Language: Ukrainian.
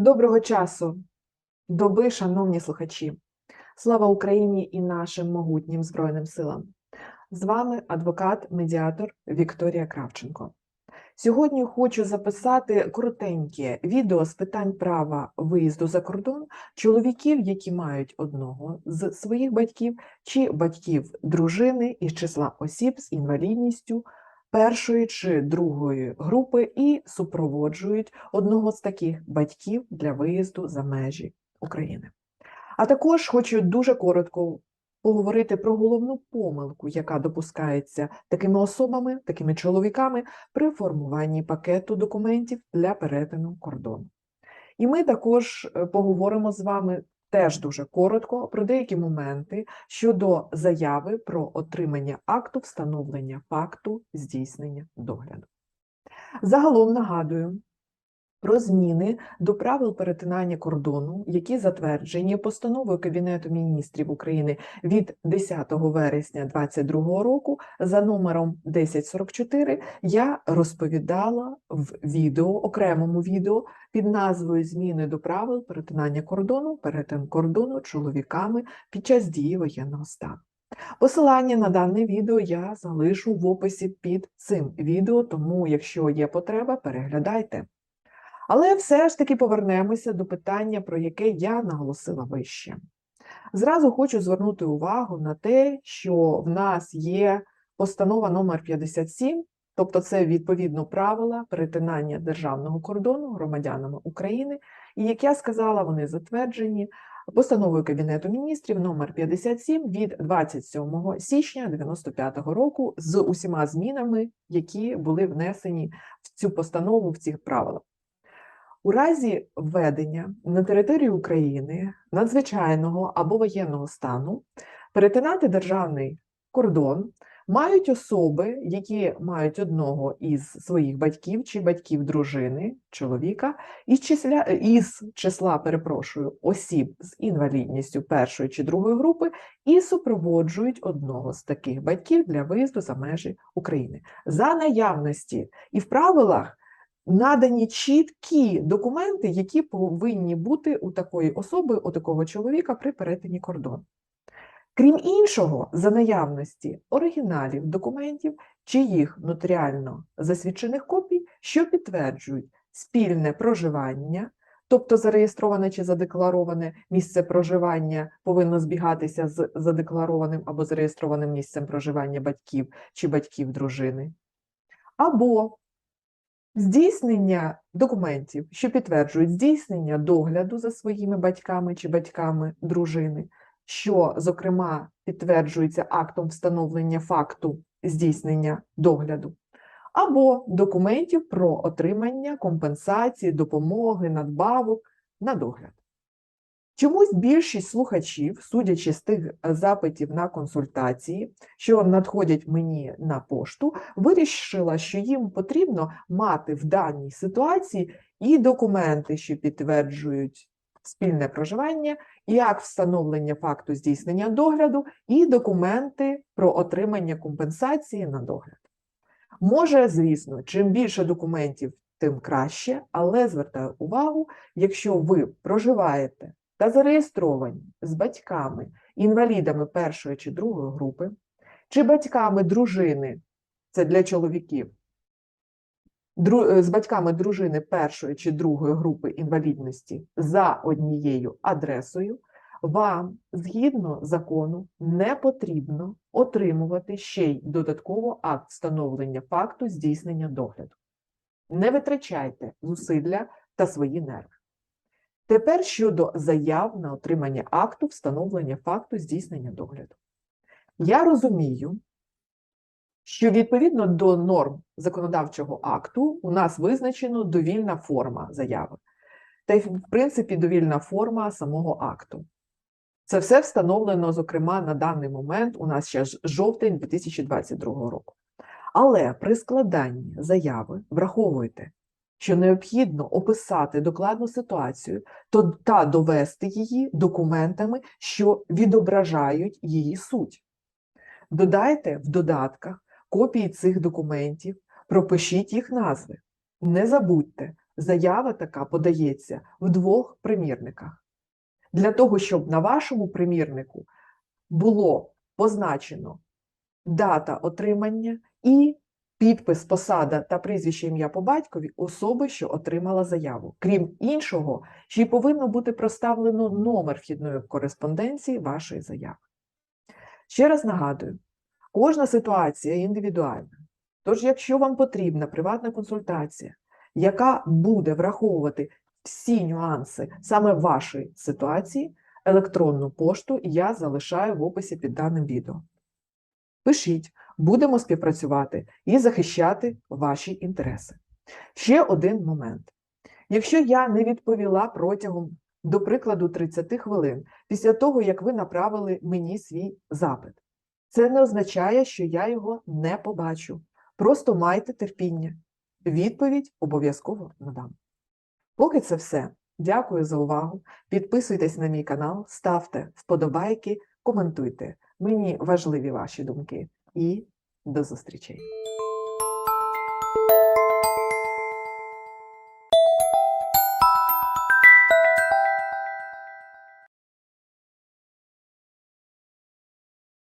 Доброго часу, доби, шановні слухачі. Слава Україні і нашим могутнім Збройним силам. З вами адвокат-медіатор Вікторія Кравченко. Сьогодні хочу записати коротеньке відео з питань права виїзду за кордон чоловіків, які мають одного з своїх батьків, чи батьків дружини із числа осіб з інвалідністю першої чи другої групи і супроводжують одного з таких батьків для виїзду за межі України. А також хочу дуже коротко поговорити про головну помилку, яка допускається такими особами, такими чоловіками при формуванні пакету документів для перетину кордону. І ми також е, поговоримо з вами теж дуже коротко про деякі моменти щодо заяви про отримання акту встановлення факту здійснення догляду. Загалом нагадую про зміни до правил перетинання кордону, які затверджені постановою Кабінету міністрів України від 10 вересня 2022 року за номером 1044, я розповідала в відео, окремому відео під назвою Зміни до правил перетинання кордону, перетин кордону чоловіками під час дії воєнного стану. Посилання на дане відео я залишу в описі під цим відео, тому, якщо є потреба, переглядайте. Але все ж таки повернемося до питання, про яке я наголосила вище. Зразу хочу звернути увагу на те, що в нас є постанова номер 57, тобто це відповідно правила перетинання державного кордону громадянами України, і як я сказала, вони затверджені постановою Кабінету міністрів номер 57 від 27 січня 95 року з усіма змінами, які були внесені в цю постанову в цих правилах. У разі введення на території України надзвичайного або воєнного стану перетинати державний кордон мають особи, які мають одного із своїх батьків чи батьків дружини, чоловіка, із числа, із числа, перепрошую, осіб з інвалідністю першої чи другої групи і супроводжують одного з таких батьків для виїзду за межі України. За наявності і в правилах надані чіткі документи, які повинні бути у такої особи, у такого чоловіка при перетині кордону. Крім іншого, за наявності оригіналів документів чи їх нотаріально засвідчених копій, що підтверджують спільне проживання, тобто зареєстроване чи задеклароване місце проживання повинно збігатися з задекларованим або зареєстрованим місцем проживання батьків чи батьків дружини, або Здійснення документів, що підтверджують здійснення догляду за своїми батьками чи батьками дружини, що, зокрема, підтверджується актом встановлення факту здійснення догляду, або документів про отримання компенсації, допомоги, надбавок на догляд. Чомусь більшість слухачів, судячи з тих е, запитів на консультації, що надходять мені на пошту, вирішила, що їм потрібно мати в даній ситуації і документи, що підтверджують спільне проживання, і акт встановлення факту здійснення догляду, і документи про отримання компенсації на догляд. Може, звісно, чим більше документів, тим краще, але звертаю увагу, якщо ви проживаєте та зареєстровані з батьками, інвалідами першої чи другої групи, чи батьками дружини, це для чоловіків, е, з батьками дружини першої чи другої групи інвалідності за однією адресою, вам згідно закону не потрібно отримувати ще й додатково акт встановлення факту здійснення догляду. Не витрачайте зусилля та свої нерви. Тепер щодо заяв на отримання акту встановлення факту здійснення догляду. Я розумію, що відповідно до норм законодавчого акту у нас визначено довільна форма заяви, та й, в принципі, довільна форма самого акту. Це все встановлено, зокрема, на даний момент у нас ще жовтень 2022 року. Але при складанні заяви враховуйте, що необхідно описати докладну ситуацію та довести її документами, що відображають її суть. Додайте в додатках копії цих документів, пропишіть їх назви. Не забудьте заява така подається в двох примірниках. Для того, щоб на вашому примірнику було позначено дата отримання і підпис, посада та прізвище ім'я по батькові особи, що отримала заяву. Крім іншого, ще й повинно бути проставлено номер вхідної кореспонденції вашої заяви. Ще раз нагадую, кожна ситуація індивідуальна. Тож, якщо вам потрібна приватна консультація, яка буде враховувати всі нюанси саме вашої ситуації, електронну пошту я залишаю в описі під даним відео. Пишіть, будемо співпрацювати і захищати ваші інтереси. Ще один момент. Якщо я не відповіла протягом, до прикладу, 30 хвилин після того, як ви направили мені свій запит, це не означає, що я його не побачу. Просто майте терпіння. Відповідь обов'язково надам. Поки це все. Дякую за увагу. Підписуйтесь на мій канал, ставте вподобайки, коментуйте. Мені важливі ваші думки. І до зустрічей!